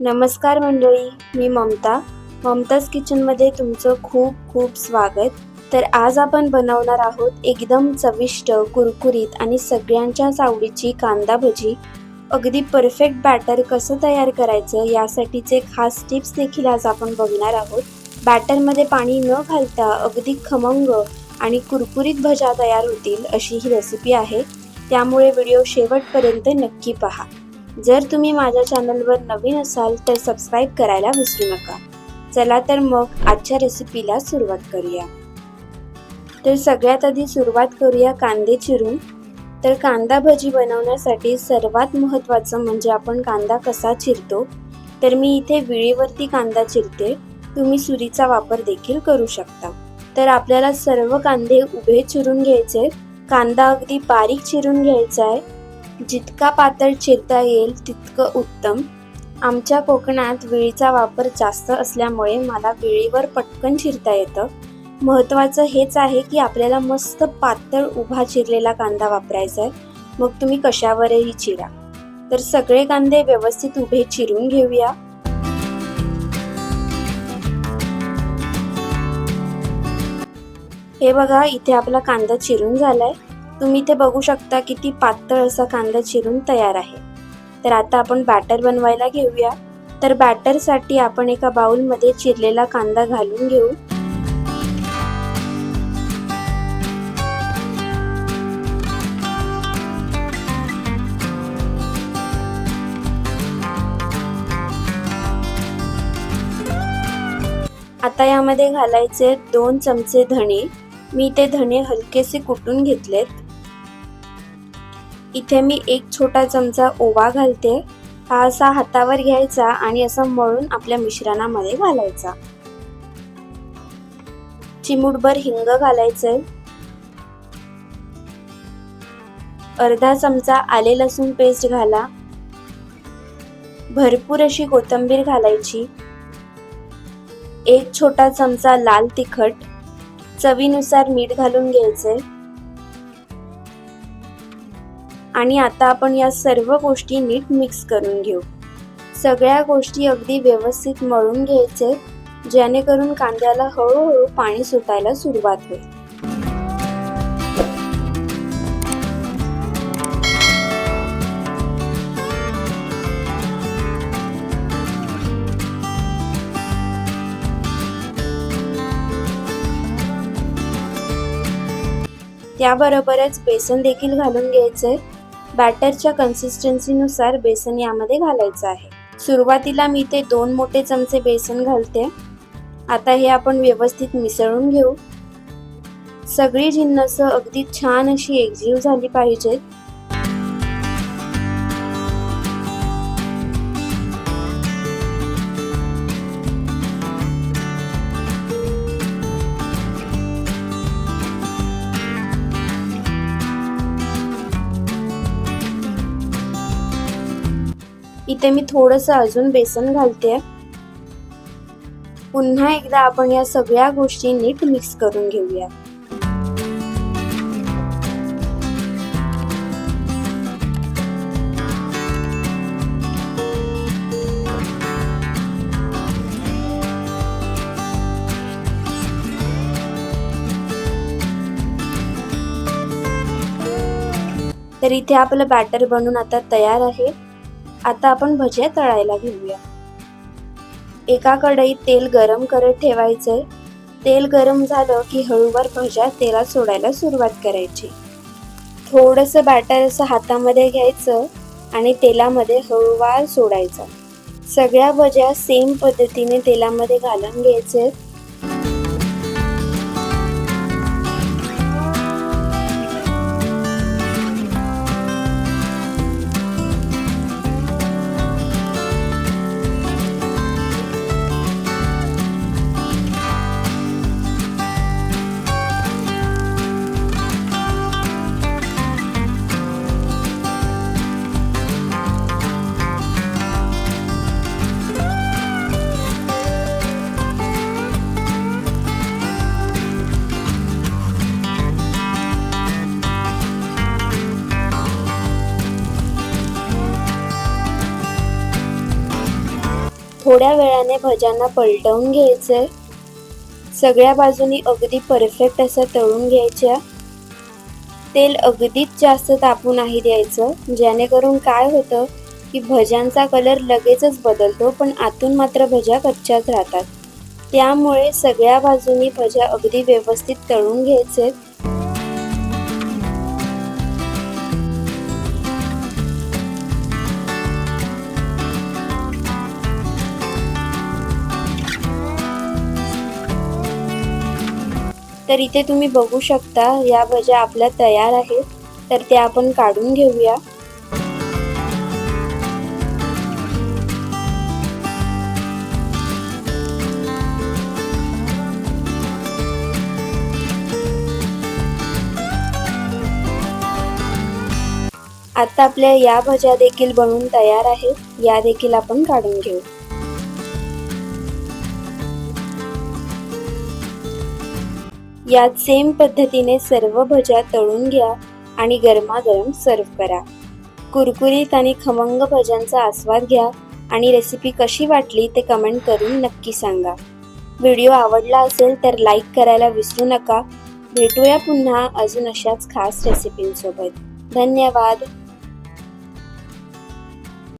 नमस्कार मंडळी मी ममता. ममताज किचनमध्ये तुमचं खूप खूप स्वागत. तर आज आपण बनवणार आहोत एकदम चविष्ट कुरकुरीत आणि सगळ्यांच्याच आवडीची कांदा भजी. अगदी परफेक्ट बॅटर कसं तयार करायचं यासाठीचे खास टिप्स देखील आज आपण बघणार आहोत. बॅटरमध्ये पाणी न घालता अगदी खमंग आणि कुरकुरीत भजा तयार होतील अशी ही रेसिपी आहे. त्यामुळे व्हिडिओ शेवटपर्यंत नक्की पहा. जर तुम्ही माझ्या चॅनलवर नवीन असाल तर सबस्क्राईब करायला विसरू नका. चला तर मग आजच्या रेसिपीला सुरुवात करूया. तर सगळ्यात आधी सुरुवात करूया कांदे चिरून. तर कांदा भजी बनवण्यासाठी सर्वात महत्त्वाचं म्हणजे आपण कांदा कसा चिरतो तर मी इथे विळीवरती कांदा चिरते. तुम्ही सुरीचा वापर देखील करू शकता. तर आपल्याला सर्व कांदे उभे चिरून घ्यायचे कांदा अगदी बारीक चिरून घ्यायचा आहे. जितका पातळ चिरता येईल तितकं उत्तम. आमच्या कोकणात विळीचा वापर जास्त असल्यामुळे मला विळीवर पटकन चिरता येतं. महत्त्वाचं हेच आहे की आपल्याला मस्त पातळ उभा चिरलेला कांदा वापरायचा आहे. मग तुम्ही कशावरही चिरा. तर सगळे कांदे व्यवस्थित उभे चिरून घेऊया. हे बघा इथे आपला कांदा चिरून झालाय. तुम्ही इथे बघू शकता किती पातळ असा कांदा चिरून तयार आहे. तर आता आपण बॅटर बनवायला घेऊया. तर बॅटरसाठी आपण एका बाउलमध्ये चिरलेला कांदा घालून घेऊ. आता यामध्ये घालायचे दोन चमचे धणे. मी ते धणे हलकेसे कुटून घेतलेत. इथे मी एक छोटा चमचा ओवा घालते. हा असा हातावर घ्यायचा आणि असं मळून आपल्या मिश्रणामध्ये घालायचा. चिमूटभर हिंग घालायचंय. अर्धा चमचा आले लसूण पेस्ट घाला. भरपूर अशी कोथिंबीर घालायची. एक छोटा चमचा लाल तिखट. चवीनुसार मीठ घालून घ्यायचे आणि आता आपण या सर्व गोष्टी नीट मिक्स करून घेऊ. सगळ्या गोष्टी अगदी व्यवस्थित मळून घ्यायचे जेणेकरून कांद्याला हळूहळू पाणी सुटायला सुरुवात होईल. त्याबरोबरच बेसन देखील घालून घ्यायचे. बॅटरच्या कन्सिस्टन्सीनुसार बेसन यामध्ये घालायचं आहे. सुरुवातीला मी ते दोन मोठे चमचे बेसन घालते. आता हे आपण व्यवस्थित मिसळून घेऊ. सगळी जिन्नस अगदी छान अशी एकजीव झाली पाहिजेत. इथे मी थोडंसं अजून बेसन घालते. पुन्हा एकदा आपण या सगळ्या गोष्टी नीट मिक्स करून घेऊया. तर इथे आपलं बॅटर बनून आता तयार आहे. आता आपण भज्या तळायला घेऊया. एका कढईत तेल गरम करत ठेवायचंय. तेल गरम झालं की हळूवार भज्या तेलात सोडायला सुरुवात करायची. थोडंसं बॅटर असं हातामध्ये घ्यायचं आणि तेलामध्ये हळूवार सोडायचं. सगळ्या भज्या सेम पद्धतीने तेलामध्ये घालून घ्यायचे थोड्या वेळाने भज्यांना पलटवून घ्यायचे. सगळ्या बाजूनी अगदी परफेक्ट असं तळून घ्यायच्या. तेल अगदीच जास्त तापू नाही द्यायचं. जेणेकरून काय होतं की भज्यांचा कलर लगेचच बदलतो पण आतून मात्र भज्या कच्च्याच राहतात. त्यामुळे सगळ्या बाजूनी भज्या अगदी व्यवस्थित तळून घ्यायचे. तर इथे तुम्ही बघू शकता या भज्या आपल्या तयार आहेत. तर त्या आपण काढून घेऊया. आता आपल्या या भज्या देखील बनवून तयार आहेत. या देखील आपण काढून घेऊ. यात सेम पद्धतीने सर्व भज्या तळून घ्या आणि गरमागरम सर्व करा. कुरकुरीत आणि खमंग भज्यांचा आस्वाद घ्या आणि रेसिपी कशी वाटली ते कमेंट करून नक्की सांगा. व्हिडिओ आवडला असेल तर लाईक करायला विसरू नका. भेटूया पुन्हा अजून अशाच खास रेसिपींसोबत धन्यवाद.